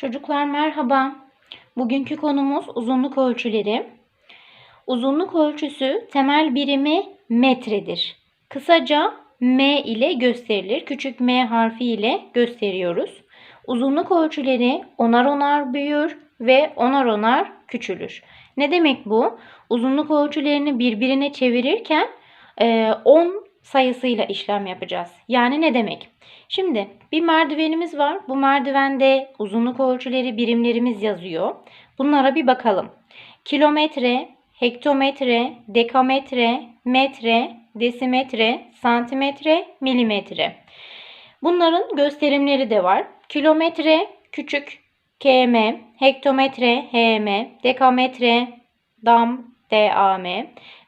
Çocuklar merhaba. Bugünkü konumuz uzunluk ölçüleri. Uzunluk ölçüsü temel birimi metredir. Kısaca M ile gösterilir. Küçük M harfi ile gösteriyoruz. Uzunluk ölçüleri onar onar büyür ve onar onar küçülür. Ne demek bu? Uzunluk ölçülerini birbirine çevirirken 10 sayısıyla işlem yapacağız. Yani ne demek? Şimdi bir merdivenimiz var. Bu merdivende uzunluk ölçüleri birimlerimiz yazıyor. Bunlara bir bakalım. Kilometre, hektometre, dekametre, metre, desimetre, santimetre, milimetre. Bunların gösterimleri de var. Kilometre küçük km, hektometre hm, dekametre dam dam,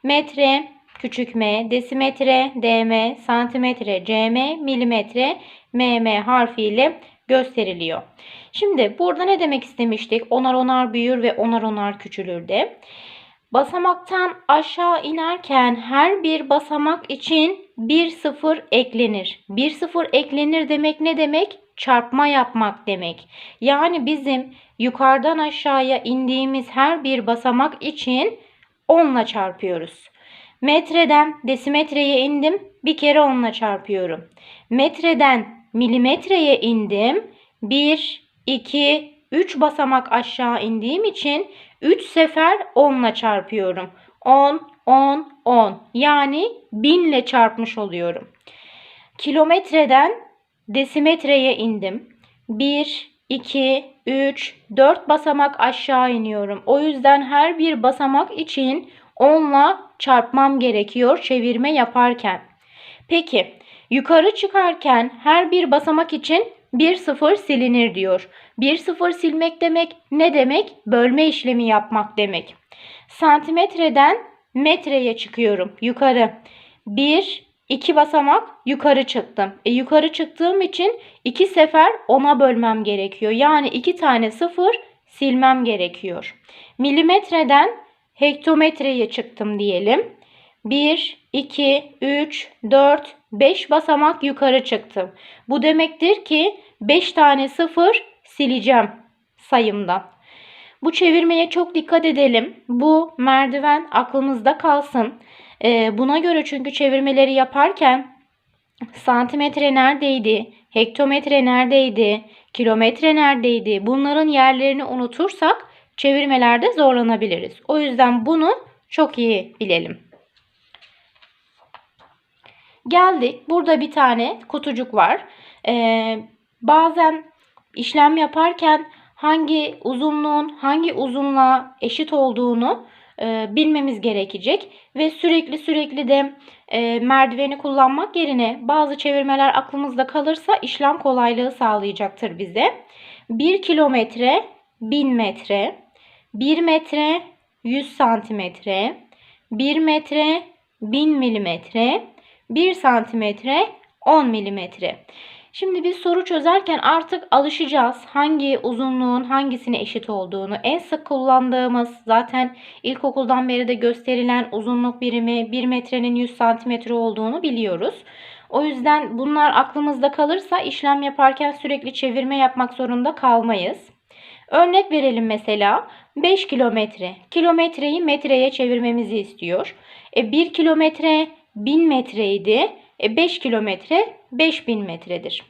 metre küçük m, desimetre dm, santimetre cm, milimetre mm harfiyle gösteriliyor. Şimdi burada ne demek istemiştik? Onar onar büyür ve onar onar küçülür de. Basamaktan aşağı inerken her bir basamak için bir sıfır eklenir. Bir sıfır eklenir demek ne demek? Çarpma yapmak demek. Yani bizim yukarıdan aşağıya indiğimiz her bir basamak için 10 ile çarpıyoruz. Metreden desimetreye indim. Bir kere onunla çarpıyorum. Metreden milimetreye indim. 1, 2, 3 basamak aşağı indiğim için 3 sefer 10 ile çarpıyorum. 10, 10, 10. Yani 1000 ile çarpmış oluyorum. Kilometreden desimetreye indim. 1, 2, 3, 4 basamak aşağı iniyorum. O yüzden her bir basamak için 10 ile çarpmam gerekiyor çevirme yaparken. Peki yukarı çıkarken her bir basamak için bir sıfır silinir diyor. Bir sıfır silmek demek ne demek? Bölme işlemi yapmak demek. Santimetreden metreye çıkıyorum yukarı. Bir, iki basamak yukarı çıktım. E, yukarı çıktığım için iki sefer ona bölmem gerekiyor. Yani iki tane sıfır silmem gerekiyor. Milimetreden hektometreye çıktım diyelim. 1, 2, 3, 4, 5 basamak yukarı çıktım. Bu demektir ki 5 tane sıfır sileceğim sayımda. Bu çevirmeye çok dikkat edelim. Bu merdiven aklımızda kalsın. Ee, buna göre çünkü çevirmeleri yaparken santimetre neredeydi, hektometre neredeydi, kilometre neredeydi bunların yerlerini unutursak çevirmelerde zorlanabiliriz. O yüzden bunu çok iyi bilelim. Geldik. Burada bir tane kutucuk var. Ee, bazen işlem yaparken hangi uzunluğun hangi uzunluğa eşit olduğunu e, bilmemiz gerekecek ve sürekli sürekli de e, merdiveni kullanmak yerine bazı çevirmeler aklımızda kalırsa işlem kolaylığı sağlayacaktır bize. 1 kilometre 1000 metre 1 metre 100 santimetre, 1 metre 1000 milimetre, 1 santimetre 10 milimetre. Şimdi biz soru çözerken artık alışacağız hangi uzunluğun hangisine eşit olduğunu. En sık kullandığımız zaten ilkokuldan beri de gösterilen uzunluk birimi 1 metrenin 100 santimetre olduğunu biliyoruz. O yüzden bunlar aklımızda kalırsa işlem yaparken sürekli çevirme yapmak zorunda kalmayız. Örnek verelim mesela 5 kilometre. Kilometreyi metreye çevirmemizi istiyor. E 1 kilometre 1000 metreydi. E 5 kilometre 5000 metredir.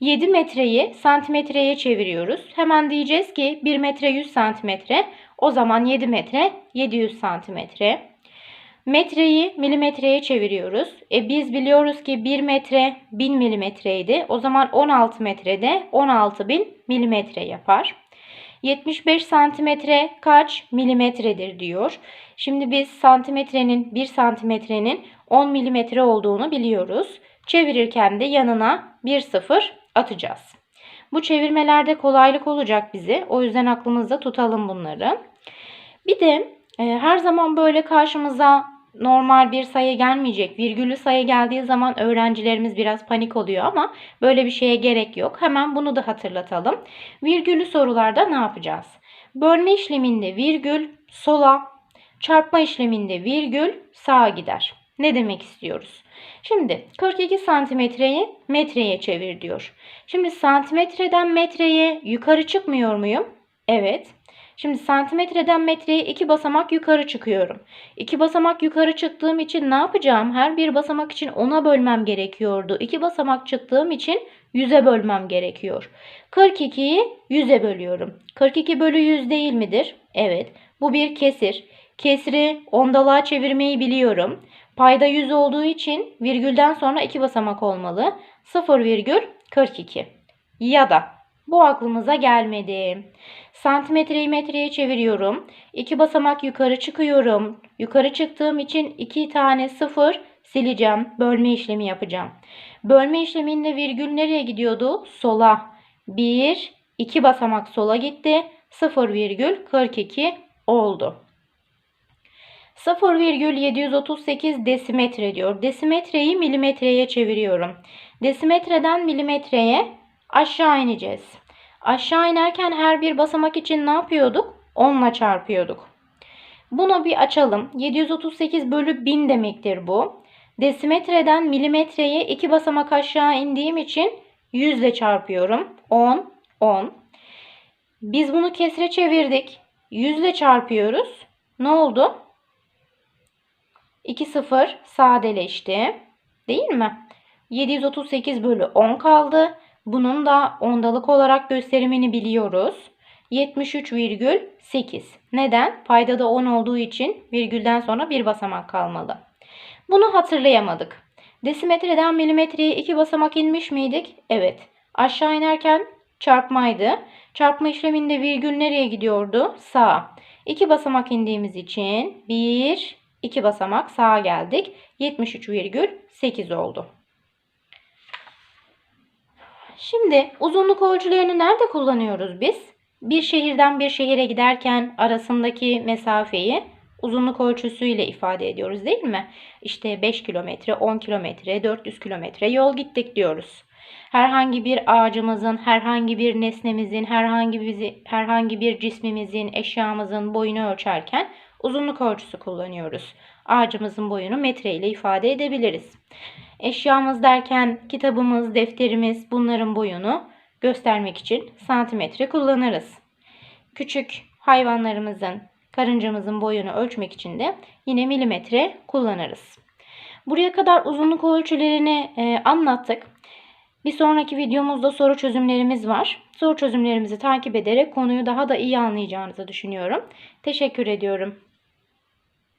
7 metreyi santimetreye çeviriyoruz. Hemen diyeceğiz ki 1 metre 100 santimetre. O zaman 7 metre 700 santimetre. Metreyi milimetreye çeviriyoruz. E biz biliyoruz ki 1 metre 1000 milimetreydi. O zaman 16 metrede 16.000 milimetre yapar. 75 santimetre kaç milimetredir diyor. Şimdi biz santimetrenin 1 santimetrenin 10 milimetre olduğunu biliyoruz. Çevirirken de yanına 1 sıfır atacağız. Bu çevirmelerde kolaylık olacak bize. O yüzden aklımızda tutalım bunları. Bir de e, her zaman böyle karşımıza normal bir sayı gelmeyecek. Virgüllü sayı geldiği zaman öğrencilerimiz biraz panik oluyor ama böyle bir şeye gerek yok. Hemen bunu da hatırlatalım. Virgüllü sorularda ne yapacağız? Bölme işleminde virgül sola, çarpma işleminde virgül sağa gider. ne demek istiyoruz? Şimdi 42 santimetreyi metreye çevir diyor. Şimdi santimetreden metreye yukarı çıkmıyor muyum? Evet. Şimdi santimetreden metreye iki basamak yukarı çıkıyorum. İki basamak yukarı çıktığım için ne yapacağım? Her bir basamak için 10'a bölmem gerekiyordu. İki basamak çıktığım için 100'e bölmem gerekiyor. 42'yi 100'e bölüyorum. 42 bölü 100 değil midir? Evet. Bu bir kesir. Kesri ondalığa çevirmeyi biliyorum. Payda 100 olduğu için virgülden sonra iki basamak olmalı. 0,42 ya da bu aklımıza gelmedi. Santimetreyi metreye çeviriyorum. İki basamak yukarı çıkıyorum. Yukarı çıktığım için iki tane sıfır sileceğim. Bölme işlemi yapacağım. Bölme işleminde virgül nereye gidiyordu? Sola. 1, 2 basamak sola gitti. 0,42 oldu. 0,738 desimetre diyor. Desimetreyi milimetreye çeviriyorum. Desimetreden milimetreye aşağı ineceğiz. Aşağı inerken her bir basamak için ne yapıyorduk? 10 ile çarpıyorduk. Bunu bir açalım. 738 bölü 1000 demektir bu. Desimetreden milimetreye 2 basamak aşağı indiğim için 100 ile çarpıyorum. 10, 10. Biz bunu kesre çevirdik. 100 ile çarpıyoruz. Ne oldu? 2 0 sadeleşti. Değil mi? 738 bölü 10 kaldı. Bunun da ondalık olarak gösterimini biliyoruz. 73,8. Neden? Paydada 10 olduğu için virgülden sonra bir basamak kalmalı. Bunu hatırlayamadık. Desimetreden milimetreye iki basamak inmiş miydik? Evet. Aşağı inerken çarpmaydı. Çarpma işleminde virgül nereye gidiyordu? Sağa. İki basamak indiğimiz için 1, 2 basamak sağa geldik. 73,8 oldu. Şimdi uzunluk ölçülerini nerede kullanıyoruz biz? Bir şehirden bir şehire giderken arasındaki mesafeyi uzunluk ölçüsüyle ifade ediyoruz değil mi? İşte 5 kilometre, 10 kilometre, 400 kilometre yol gittik diyoruz. Herhangi bir ağacımızın, herhangi bir nesnemizin, herhangi bir, herhangi bir cismimizin, eşyamızın boyunu ölçerken uzunluk ölçüsü kullanıyoruz. Ağacımızın boyunu metre ile ifade edebiliriz. Eşyamız derken kitabımız, defterimiz bunların boyunu göstermek için santimetre kullanırız. Küçük hayvanlarımızın, karıncamızın boyunu ölçmek için de yine milimetre kullanırız. Buraya kadar uzunluk ölçülerini e, anlattık. Bir sonraki videomuzda soru çözümlerimiz var. Soru çözümlerimizi takip ederek konuyu daha da iyi anlayacağınızı düşünüyorum. Teşekkür ediyorum.